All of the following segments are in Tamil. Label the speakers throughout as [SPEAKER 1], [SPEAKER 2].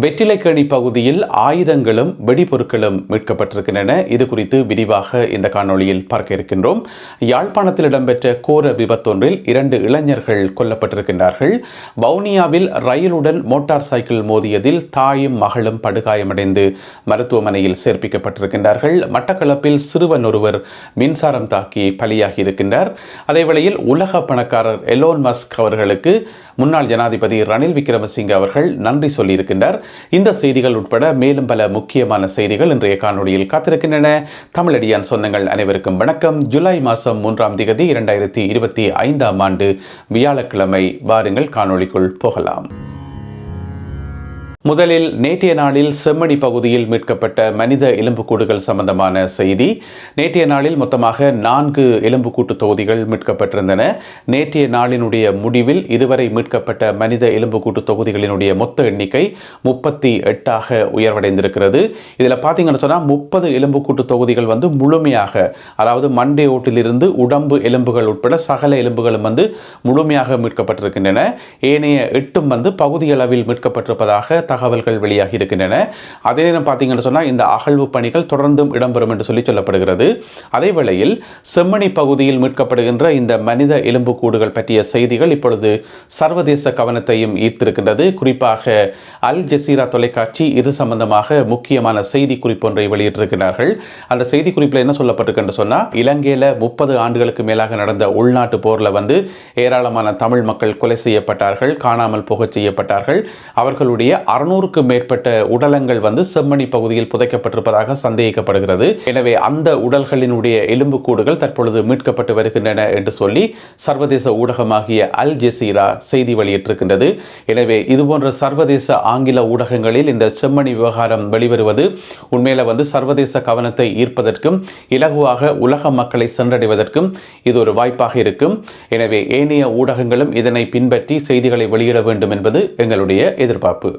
[SPEAKER 1] வெற்றிலைக்கேணி பகுதியில் ஆயுதங்களும் வெடிபொருட்களும் மீட்கப்பட்டிருக்கின்றன. இது குறித்து விரிவாக இந்த காணொளியில் பார்க்க இருக்கின்றோம். யாழ்ப்பாணத்தில் இடம்பெற்ற கோர விபத்தொன்றில் இரண்டு இளைஞர்கள் கொல்லப்பட்டிருக்கின்றார்கள். வவுனியாவில் ரயிலுடன் மோட்டார் சைக்கிள் மோதியதில் தாயும் மகளும் படுகாயமடைந்து மருத்துவமனையில் சேர்ப்பிக்கப்பட்டிருக்கின்றார்கள். மட்டக்களப்பில் சிறுவன் ஒருவர் மின்சாரம் தாக்கி பலியாகி இருக்கின்றார் அதேவேளையில் உலக பணக்காரர் எலோன் மஸ்க் அவர்களுக்கு முன்னாள் ஜனாதிபதி ரணில் விக்ரமசிங்க அவர்கள் நன்றி சொல்லியிருக்கின்றார். இந்த செய்திகள் உட்பட மேலும் பல முக்கியமான செய்திகள் இன்றைய காணொளியில் காத்திருக்கின்றன. தமிழடியான் சொந்தங்கள் அனைவருக்கும் வணக்கம். ஜூலை மாதம் மூன்றாம் திகதி இரண்டாயிரத்தி இருபத்தி ஐந்தாம் ஆண்டு வியாழக்கிழமை வாருங்கள் காணொளிக்குள் போகலாம். முதலில் நேற்றைய நாளில் செம்மணி பகுதியில் மீட்கப்பட்ட மனித எலும்புக்கூடுகள் சம்பந்தமான செய்தி. நேற்றைய நாளில் மொத்தமாக நான்கு எலும்புக்கூட்டு தொகுதிகள் மீட்கப்பட்டிருந்தன. நேற்றைய நாளினுடைய முடிவில் இதுவரை மீட்கப்பட்ட மனித எலும்புக்கூட்டு தொகுதிகளினுடைய மொத்த எண்ணிக்கை முப்பத்தி எட்டாக உயர்வடைந்திருக்கிறது. இதில் பார்த்தீங்கன்னு சொன்னால் முப்பது எலும்புக்கூட்டு தொகுதிகள் வந்து முழுமையாக அதாவது மண்டே ஓட்டிலிருந்து உடம்பு எலும்புகள் உட்பட சகல எலும்புகளும் வந்து முழுமையாக மீட்கப்பட்டிருக்கின்றன. ஏனைய எட்டும் வந்து பகுதியளவில் மீட்கப்பட்டிருப்பதாக தகவல்கள் வெளியாகி இருக்கின்றன. அதே நேரம் பார்த்தீங்கன்னு சொன்னால் இந்த அகழ்வு பணிகள் தொடர்ந்தும் இடம்பெறும் என்று சொல்லி சொல்லப்படுகிறது. அதே வேளையில் செம்மணி பகுதியில் மீட்கப்படுகின்ற இந்த மனித எலும்புக்கூடுகள் பற்றிய செய்திகள் இப்பொழுது சர்வதேச கவனத்தையும் ஈர்த்திருக்கின்றது. குறிப்பாக அல் ஜசீரா தொலைக்காட்சி இது சம்பந்தமாக முக்கியமான செய்தி குறிப்பு ஒன்றை வெளியிட்டிருக்கிறார்கள். அந்த செய்தி குறிப்பில் என்ன சொல்லப்பட்டிருக்குன்னு சொன்னால் இலங்கையில் முப்பது ஆண்டுகளுக்கு மேலாக நடந்த உள்நாட்டு போரில் வந்து ஏராளமான தமிழ் மக்கள் கொலை செய்யப்பட்டார்கள் காணாமல் போகச் செய்யப்பட்டார்கள். அவர்களுடைய அறுநூறுக்கும் மேற்பட்ட உடலங்கள் வந்து செம்மணி பகுதியில் புதைக்கப்பட்டிருப்பதாக சந்தேகிக்கப்படுகிறது. எனவே அந்த உடல்களினுடைய எலும்புக்கூடுகள் தற்பொழுது மீட்கப்பட்டு வருகின்றன என்று சொல்லி சர்வதேச ஊடகமாகிய அல் ஜெசீரா செய்தி வெளியிட்டிருக்கின்றது. எனவே இதுபோன்ற சர்வதேச ஆங்கில ஊடகங்களில் இந்த செம்மணி விவகாரம் வெளிவருவது உண்மையில வந்து சர்வதேச கவனத்தை ஈர்ப்பதற்கும் இலகுவாக உலக மக்களை சென்றடைவதற்கும் இது ஒரு வாய்ப்பாக இருக்கும். எனவே ஏனைய ஊடகங்களும் இதனை பின்பற்றி செய்திகளை வெளியிட வேண்டும் என்பது எங்களுடைய எதிர்பார்ப்பு.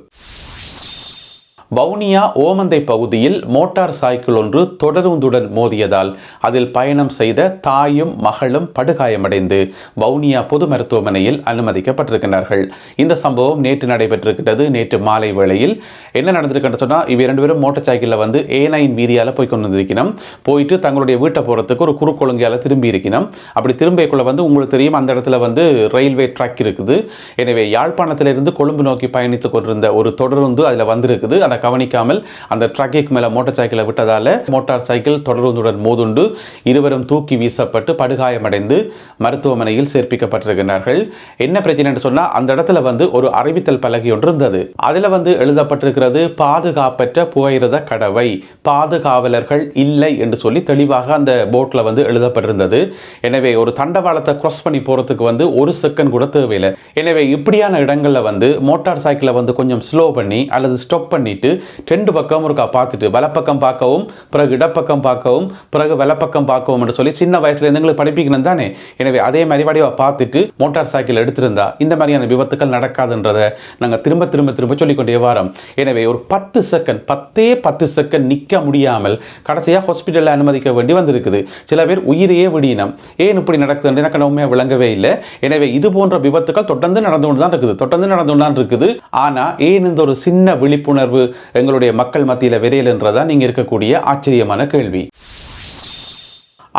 [SPEAKER 1] வவுனியா ஓமந்தை பகுதியில் மோட்டார் சைக்கிள் ஒன்று தொடருந்துடன் மோதியதால் அதில் பயணம் செய்த தாயும் மகளும் படுகாயமடைந்து வவுனியா பொது மருத்துவமனையில் அனுமதிக்கப்பட்டிருக்கிறார்கள் இந்த சம்பவம் நேற்று நடைபெற்றிருக்கிறது நேற்று மாலை வேளையில் என்ன நடந்திருக்குன்னு சொன்னால் இவ இரண்டு பேரும் மோட்டார் சைக்கிளில் வந்து ஏ நைன் வீதியால் போய் கொண்டு வந்திருக்கணும் போயிட்டு தங்களுடைய வீட்டை போகிறதுக்கு ஒரு குறுக்கொழுங்கையால் திரும்பி இருக்கணும் அப்படி திரும்பியக்குள்ள வந்து உங்களுக்கு தெரியும் அந்த இடத்துல வந்து ரயில்வே ட்ராக் இருக்குது. எனவே யாழ்ப்பாணத்திலிருந்து கொழும்பு நோக்கி பயணித்துக் கொண்டிருந்த ஒரு தொடருந்து அதில் வந்திருக்குது. அந்த கவனிக்காமல் அந்த ட்ரக்கிற்கு மேலே மோட்டார் சைக்கிளை விட்டதால் மோட்டார் சைக்கிள் தொடர்ந்துடன் மோதுண்டு இருவரும் தூக்கி வீசப்பட்டு படுகாயமடைந்து மருத்துவமனையில் சேர்ப்பிக்கப்பட்டிருக்கிறார்கள். என்ன பிரச்சனைன்னு சொன்னால் அந்த இடத்துல வந்து ஒரு அறிவித்தல் பலகை ஒன்று இருந்தது. அதில் வந்து எழுதப்பட்டிருக்கிறது பாதுகாப்பற்ற புகையிரத கடவை பாதுகாவலர்கள் இல்லை என்று சொல்லி தெளிவாக அந்த போட்டில் வந்து எழுதப்பட்டிருந்தது. எனவே ஒரு தண்டவாளத்தை கிராஸ் பண்ணி போகிறதுக்கு வந்து ஒரு செகண்ட் கூட தேவையில்லை. எனவே இப்படியான இடங்களில் வந்து மோட்டார் சைக்கிளை வந்து கொஞ்சம் ஸ்லோ பண்ணி அல்லது ஸ்டாப் பண்ணிட்டு ரெண்டு பக்கம் இருக்கா? பார்த்துட்டு. வலப்பக்கம் பார்க்கவும் பிறகு இடப்பக்கம் பார்க்கவும் பிறகு வலப்பக்கம் பார்க்கவும் என்று சொல்லி சின்ன வயசுல எங்களுக்கு படிப்பிக்கணும் தானே? எனவே அதே மாதிரி வடிவா பார்த்துட்டு மோட்டார் சைக்கிள் எடுத்திருந்தா இந்த மாதிரியான விபத்துக்கள் நடக்காதுன்றதை நாங்கள் திரும்ப திரும்ப திரும்ப சொல்லிக்கொண்டே வரோம். எனவே ஒரு பத்து செகண்ட் பத்தே பத்து செகண்ட் நிற்க முடியாமல் கடைசியாக ஹாஸ்பிட்டலில் அனுமதிக்க வேண்டி வந்திருக்குது. சில பேர் உயிரையே விடினம் ஏன் இப்படி நடக்குதுன்னு எனக்கு உண்மையாக விளங்கவே இல்லை. எனவே இது போன்ற விபத்துக்கள் தொடர்ந்து நடந்து கொண்டு தான் இருக்குது. தொடர்ந்து நடந்து கொண்டு தான் இருக்குது. ஆனால் ஏன் இந்த ஒரு சின்ன விழிப்புணர்வு எங்களுடைய மக்கள் மத்தியில் விரையல் என்றதான் நீங்கள் இருக்கக்கூடிய ஆச்சரியமான கேள்வி.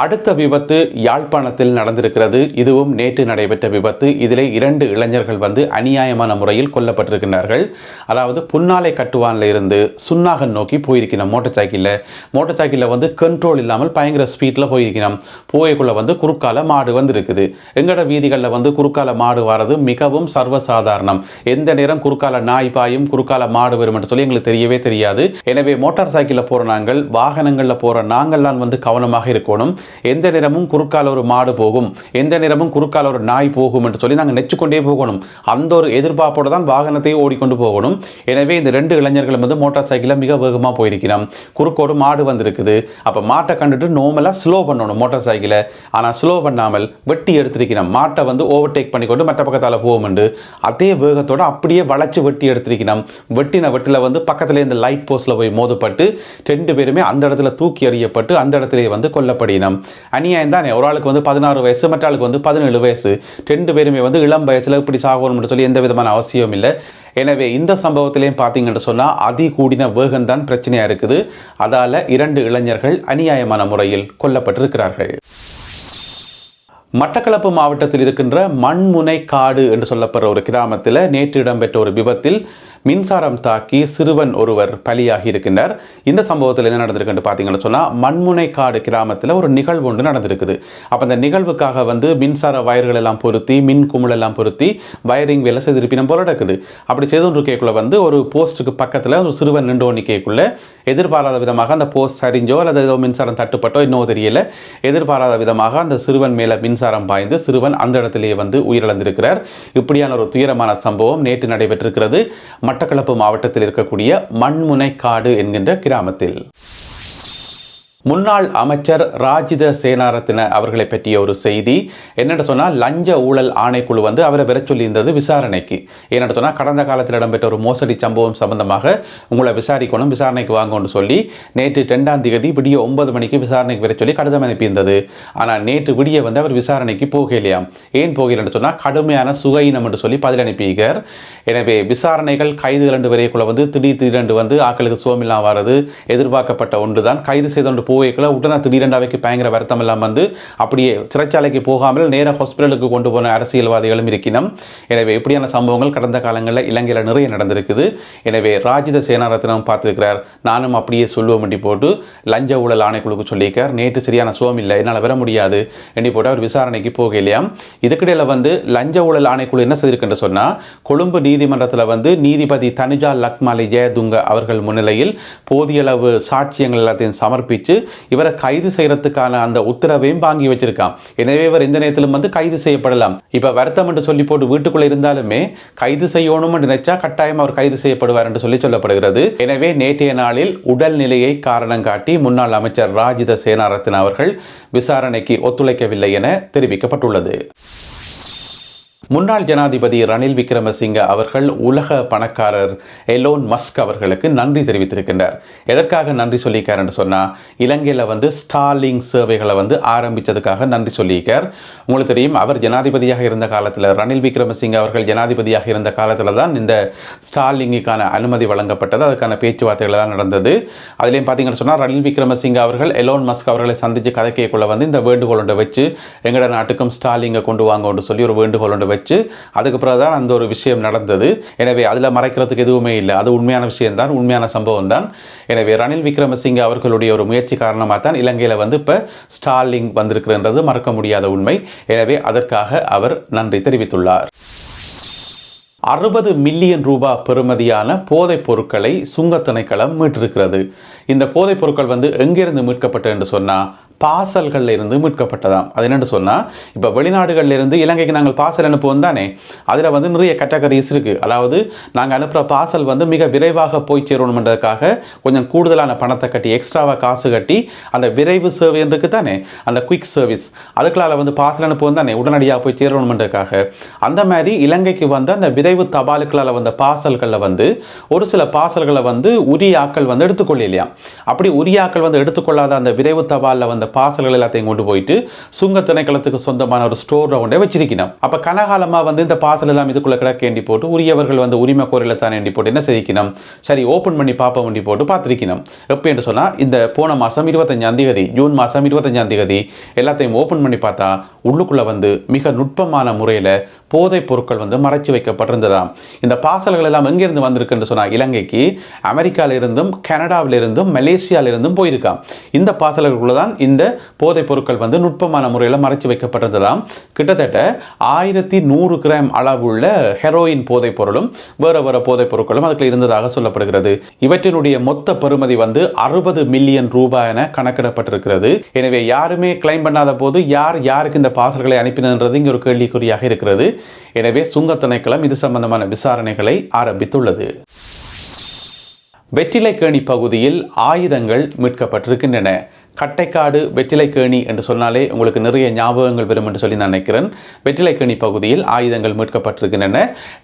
[SPEAKER 1] அடுத்த விபத்து யாழ்ப்பாணத்தில் நடந்திருக்கிறது. இதுவும் நேற்று நடைபெற்ற விபத்து. இதிலே இரண்டு இளைஞர்கள் வந்து அநியாயமான முறையில் கொல்லப்பட்டிருக்கிறார்கள். அதாவது புன்னாலை கட்டுவானில் இருந்து சுன்னாகன் நோக்கி போயிருக்கணும் மோட்டார் சைக்கிளில். மோட்டார் சைக்கிளில் வந்து கண்ட்ரோல் இல்லாமல் பயங்கர ஸ்பீடில் போயிருக்கணும் போயக்குள்ள வந்து குறுக்கால மாடு வந்து இருக்குது வீதிகளில் வந்து குறுக்கால மாடு வர்றது மிகவும் சர்வசாதாரணம். எந்த நேரம் குறுக்கால நாய் பாயும் குறுக்கால மாடு வரும் என்று சொல்லி எங்களுக்கு தெரியவே தெரியாது. எனவே மோட்டார் சைக்கிளில் போகிற நாங்கள் வாகனங்களில் போகிற நாங்கள்லாம் வந்து கவனமாக இருக்கணும். எந்த நேரமும் குறுக்கால ஒரு மாடு போகும். எந்த நேரமும் குறுக்கால ஒரு நாய் போகும் என்று சொல்லி நாங்கள் நெச்சுக்கொண்டே போகணும். அந்த ஒரு எதிர்பார்ப்போடு தான் வாகனத்தை ஓடிக்கொண்டு போகணும். எனவே இந்த ரெண்டு இளைஞர்களும் வந்து மோட்டார் சைக்கிளில் மிக வேகமாக போயிருக்கிறோம். குறுக்கோடு மாடு வந்திருக்குது. அப்போ மாட்டை கண்டுட்டு நோமலாக ஸ்லோ பண்ணணும் மோட்டார் சைக்கிளை. ஆனால் ஸ்லோ பண்ணாமல் வெட்டி எடுத்திருக்கிறோம். மாட்டை வந்து ஓவர்டேக் பண்ணிக்கொண்டு மற்ற பக்கத்தால் போகும்ண்டு அதே வேகத்தோடு அப்படியே வளைச்சு வெட்டி எடுத்திருக்கிறோம். வெட்டின வெட்டில் வந்து பக்கத்தில் இந்த லைட் போஸ்ட்டில் போய் மோதப்பட்டு ரெண்டு பேருமே அந்த இடத்துல தூக்கி எறியப்பட்டு அந்த இடத்துல வந்து கொல்லப்படினோம் அநியாயம் தானே? ஒரு ஆளுக்கு வந்து பதினாறு வயசு மற்ற ஆளுக்கு வந்து பதினேழு வயசு. ரெண்டு பேருமே வந்து இளம் வயசில் இப்படி சாகணும்னு சொல்லி எந்த விதமான அவசியம் இல்லை. எனவே இந்த சம்பவத்திலையும் பார்த்தீங்கன்னு சொன்னால் அதி கூடின வேகம்தான் பிரச்சனையாக இருக்குது. அதால் இரண்டு இளைஞர்கள் அநியாயமான முறையில் கொல்லப்பட்டிருக்கிறார்கள். மட்டக்களப்பு மாவட்டத்தில் இருக்கின்ற மண்முனை காடு என்று சொல்லப்படுற ஒரு கிராமத்தில் நேற்று இடம்பெற்ற ஒரு விபத்தில் மின்சாரம் தாக்கி சிறுவன் ஒருவர் பலியாகி இருக்கின்றார். இந்த சம்பவத்தில் என்ன நடந்திருக்குன்னு பார்த்தீங்கன்னு சொன்னால் மண்முனைக்காடு கிராமத்தில் ஒரு நிகழ்வு ஒன்று நடந்திருக்குது. அப்போ அந்த நிகழ்வுக்காக வந்து மின்சார வயர்கள் எல்லாம் பொருத்தி மின் குமிழ் எல்லாம் பொருத்தி வயரிங் வேலை செய்திருப்பினம் போல நடக்குது. அப்படி செய்து கேட்குள்ள வந்து ஒரு போஸ்ட்டுக்கு பக்கத்தில் ஒரு சிறுவன் நின்று ஒன்று எதிர்பாராத விதமாக அந்த போஸ்ட் சரிஞ்சோ அல்லது ஏதோ மின்சாரம் தட்டுப்பட்டோ இன்னும் தெரியல. எதிர்பாராத விதமாக அந்த சிறுவன் மேலே மின்சாரம் பாய்ந்து சிறுவன் அந்த இடத்திலேயே வந்து உயிரிழந்திருக்கிறார். இப்படியான ஒரு துயரமான சம்பவம் நேற்று நடைபெற்றிருக்கிறது. மட்டக்களப்பு மாவட்டத்தில் இருக்கக்கூடிய மண்முனைக்காடு என்கின்ற கிராமத்தில். முன்னாள் அமைச்சர் ராஜித சேனாரத்தின அவர்களை பற்றிய ஒரு செய்தி. என்னென்னு சொன்னால் லஞ்ச ஊழல் ஆணைக்குழு வந்து அவரை பெற சொல்லியிருந்தது விசாரணைக்கு. என்னென்னு சொன்னால் கடந்த காலத்தில் இடம்பெற்ற ஒரு மோசடி சம்பவம் சம்பந்தமாக உங்களை விசாரிக்கணும் விசாரணைக்கு வாங்கணும்னு சொல்லி நேற்று ரெண்டாம் தேதி விடிய ஒன்பது மணிக்கு விசாரணைக்கு வர சொல்லி கடிதம் அனுப்பியிருந்தது. ஆனால் நேற்று விடிய வந்து அவர் விசாரணைக்கு போகலையாம். ஏன் போகலன்னு சொன்னால் கடுமையான சுகையினம் என்று சொல்லி பதில் அனுப்பியிருக்கார். எனவே விசாரணைகள் கைது ரெண்டு வரைக்குள்ள வந்து திடீர் திடீரென்று வந்து ஆக்களுக்கு சோமில்லாம் வர்றது எதிர்பார்க்கப்பட்ட ஒன்று தான் கைது செய்து போவேக்கில் உடனே திடீரெண்டாவைக்கு பயங்கர வருத்தம் எல்லாம் வந்து அப்படியே சிறைச்சாலைக்கு போகாமல் நேராக ஹாஸ்பிட்டலுக்கு கொண்டு போன அரசியல்வாதிகளும் இருக்கணும் எனவே இப்படியான சம்பவங்கள் கடந்த காலங்களில் இலங்கையில் நிறைய நடந்திருக்குது. எனவே ராஜித சேனாரத்னம் பார்த்துருக்கிறார். நானும் அப்படியே சொல்லுவோம் வேண்டி போட்டு லஞ்ச ஊழல் ஆணைக்குழுக்கு சொல்லியிருக்கார். நேற்று சரியான சுவம் இல்லை. என்னால் வர முடியாது எண்ணி போட்டு அவர் விசாரணைக்கு போகலையாம் இதுக்கிடையில் வந்து லஞ்ச ஊழல் ஆணைக்குழு என்ன செய்திருக்குன்னு சொன்னால் கொழும்பு நீதிமன்றத்தில் வந்து நீதிபதி தனுஜா லக்மாலி ஜெயதுங்க அவர்கள் முன்னிலையில் போதிய அளவு சாட்சியங்கள் எல்லாத்தையும் சமர்ப்பித்து இவரை கைது செய்யறதுக்கான அந்த உத்தரவையும் வாங்கி வச்சிருக்கான். எனவே இவர் எந்த நேரத்திலும் வந்து கைது செய்யப்படலாம். இப்ப வருத்தம் என்று சொல்லி போட்டு வீட்டுக்குள்ள இருந்தாலுமே கைது செய்யணும் நினைச்சா கட்டாயம் அவர் கைது செய்யப்படுவார் என்று சொல்லி சொல்லப்படுகிறது. எனவே நேற்றைய நாளில் உடல்நிலையை காரணம் காட்டி முன்னாள் அமைச்சர் ராஜித சேனாரத்ன அவர்கள் விசாரணைக்கு ஒத்துழைக்கவில்லை என தெரிவிக்கப்பட்டுள்ளது. முன்னாள் ஜனாதிபதி ரணில் விக்ரமசிங்க அவர்கள் உலக பணக்காரர் எலோன் மஸ்க் அவர்களுக்கு நன்றி தெரிவித்திருக்கின்றார். எதற்காக நன்றி சொல்லியிருக்காருன்னு சொன்னால் இலங்கையில் வந்து ஸ்டாலிங் சேவைகளை வந்து ஆரம்பித்ததுக்காக நன்றி சொல்லியிருக்கார். உங்களுக்கு தெரியும் அவர் ஜனாதிபதியாக இருந்த காலத்தில் ரணில் விக்ரமசிங்க அவர்கள் ஜனாதிபதியாக இருந்த காலத்தில் தான் இந்த ஸ்டாலிங்குக்கான அனுமதி வழங்கப்பட்டது. அதுக்கான பேச்சுவார்த்தைகள்லாம் நடந்தது. அதுலேயும் பார்த்தீங்கன்னு சொன்னால் ரணில் விக்ரமசிங்க அவர்கள் எலோன் மஸ்க் அவர்களை சந்தித்து கதை கேட்குள்ள வந்து இந்த வேண்டுகோள் வச்சு எங்களோட நாட்டுக்கும் ஸ்டாலிங்கை கொண்டு வாங்க சொல்லி ஒரு வேண்டுகோள் ஒன்று வச்சு அதுக்கு பிறகு தான் அந்த ஒரு விஷயம் நடந்தது. எனவே அதில் மறைக்கிறதுக்கு எதுவுமே இல்லை. அது உண்மையான விஷயம்தான் உண்மையான சம்பவம் தான் எனவே ரணில் விக்ரமசிங்க அவர்களுடைய ஒரு முயற்சி காரணமாக தான் இலங்கையில் வந்து இப்போ ஸ்டாலிங் வந்திருக்கிறன்றது மறக்க முடியாத உண்மை. எனவே அதற்காக அவர் நன்றி தெரிவித்துள்ளார். அறுபது மில்லியன் ரூபாய் பெறுமதியான போதைப் பொருட்களை சுங்க திணைக்களம் மீட்டிருக்கிறது. இந்த போதைப் பொருட்கள் வந்து எங்கிருந்து மீட்கப்பட்டது என்று சொன்னால் பாசல்களில் இருந்து மீட்கப்பட்டதாம். அது என்னென்னு சொன்னால் இப்போ வெளிநாடுகளில் இருந்து இலங்கைக்கு நாங்கள் பாசல் அனுப்புவோம் தானே? அதில் வந்து நிறைய கேட்டகரிஸ் இருக்குது அதாவது நாங்கள் அனுப்புகிற பாசல் வந்து மிக விரைவாக போய் சேரணுன்றதுக்காக கொஞ்சம் கூடுதலான பணத்தை கட்டி எக்ஸ்ட்ராவாக காசு கட்டி அந்த விரைவு சேவை இருக்கு தானே அந்த குயிக் சர்வீஸ் அதுக்களால் வந்து பாசல் அனுப்புவோம் தானே உடனடியாக போய் சேரணுன்றதுக்காக அந்த மாதிரி இலங்கைக்கு வந்து அந்த விரைவு தபாலுக்களால் வந்த பாசல்களில் வந்து ஒரு சில பாசல்களை வந்து உரிய ஆக்கள் வந்து எடுத்துக்கொள்ளலையாம் அப்படி உரிய ஆக்கள் வந்து எடுத்துக்கொள்ளாத அந்த விரைவு தபாலில் வந்த பார்சல்கள் எல்லாத்தையும் கொண்டு போயிட்டு சுங்க திணைக்களத்துக்கு சொந்தமான ஒரு ஸ்டோர் கொண்டே வச்சிருக்கணும். அப்போ கனகாலமாக வந்து இந்த பார்சல் எல்லாம் கிடக்க வேண்டி போட்டு உரியவர்கள் வந்து உரிமை கோரில தான் வேண்டி போட்டு என்ன செய்யணும் சரி ஓப்பன் பண்ணி பார்ப்ப வேண்டி போட்டு பார்த்துருக்கணும். எப்போ என்று சொன்னால் இந்த போன மாதம் இருபத்தஞ்சாம் தேதி ஜூன் மாதம் இருபத்தஞ்சாம் தேதி எல்லாத்தையும் ஓப்பன் பண்ணி பார்த்தா உள்ளுக்குள்ளே வந்து மிக நுட்பமான முறையில் போதைப் பொருட்கள் வந்து மறைச்சு வைக்கப்பட்டிருந்ததாம். இந்த பார்சல்கள் எல்லாம் எங்கேருந்து வந்திருக்குன்னு சொன்னால் இலங்கைக்கு அமெரிக்காவிலிருந்தும் கனடாவிலிருந்தும் மலேசியாவிலிருந்தும் போயிருக்காம். இந்த பார்சல்களுக்குள்ள தான் இந்த போதைப் பொருட்கள் வந்து நுட்பமான முறையில் மறைச்சு வைக்கப்பட்டிருந்ததாம். கிட்டத்தட்ட ஆயிரத்தி நூறு கிராம் அளவுள்ள ஹெரோயின் போதைப் பொருளும் வேற வேற போதைப் பொருட்களும் அதுக்குள்ள இருந்ததாக சொல்லப்படுகிறது. இவற்றினுடைய மொத்த பெறுமதி வந்து அறுபது மில்லியன் ரூபாய் என கணக்கிடப்பட்டிருக்கிறது. எனவே யாருமே கிளைம் பண்ணாத போது யார் யாருக்கு இந்த பார்சல்களை அனுப்பினது இங்கே ஒரு கேள்விக்குறியாக இருக்கிறது. எனவே சுங்க திணைக்களம் இது சம்பந்தமான விசாரணைகளை ஆரம்பித்துள்ளது. வெற்றிலைக்கேணி பகுதியில் ஆயுதங்கள் மீட்கப்பட்டிருக்கின்றன. கட்டைக்காடு வெற்றிலைக்கேணி என்று சொன்னாலே உங்களுக்கு நிறைய ஞாபகங்கள் வரும் என்று சொல்லி நான் நினைக்கிறேன். வெற்றிலைக்கேணி பகுதியில் ஆயுதங்கள் மீட்கப்பட்டிருக்கின்றன.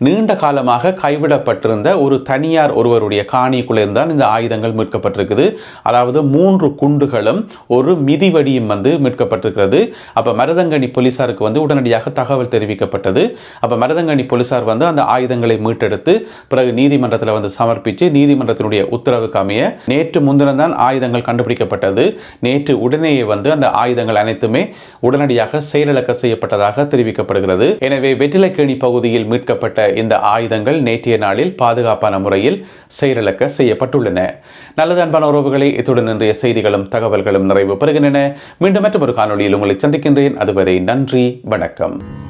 [SPEAKER 1] நீண்ட காலமாக கைவிடப்பட்டிருந்த ஒரு தனியார் ஒருவருடைய காணிக்குள்ளே தான் இந்த ஆயுதங்கள் மீட்கப்பட்டிருக்குது. அதாவது மூன்று குண்டுகளும் ஒரு மிதிவடியும் வந்து மீட்கப்பட்டிருக்கிறது. அப்போ மருதங்கனி போலீசாருக்கு வந்து உடனடியாக தகவல் தெரிவிக்கப்பட்டது. அப்போ மருதங்கனி போலீசார் வந்து அந்த ஆயுதங்களை மீட்டெடுத்து பிறகு நீதிமன்றத்தில் வந்து சமர்ப்பித்து நீதிமன்றத்தினுடைய உத்தரவுக்கு அமைய நேற்று முன்தினம்தான் ஆயுதங்கள் கண்டுபிடிக்கப்பட்டது. நேற்று உடனேயே வந்து அந்த ஆயுதங்கள் அனைத்துமே உடனடியாக செயலிழக்க செய்யப்பட்டதாக தெரிவிக்கப்படுகிறது. எனவே வெற்றிலக்கேணி பகுதியில் மீட்கப்பட்ட இந்த ஆயுதங்கள் நேற்றைய நாளில் பாதுகாப்பான முறையில் செயலிழக்க செய்யப்பட்டுள்ளன. நல்லது அன்பான உறவுகளை இத்துடன் இன்றைய செய்திகளும் தகவல்களும் நிறைவு பெறுகின்றன. மீண்டும் ஒரு காணொளியில் உங்களை சந்திக்கின்றேன். அதுவரை நன்றி வணக்கம்.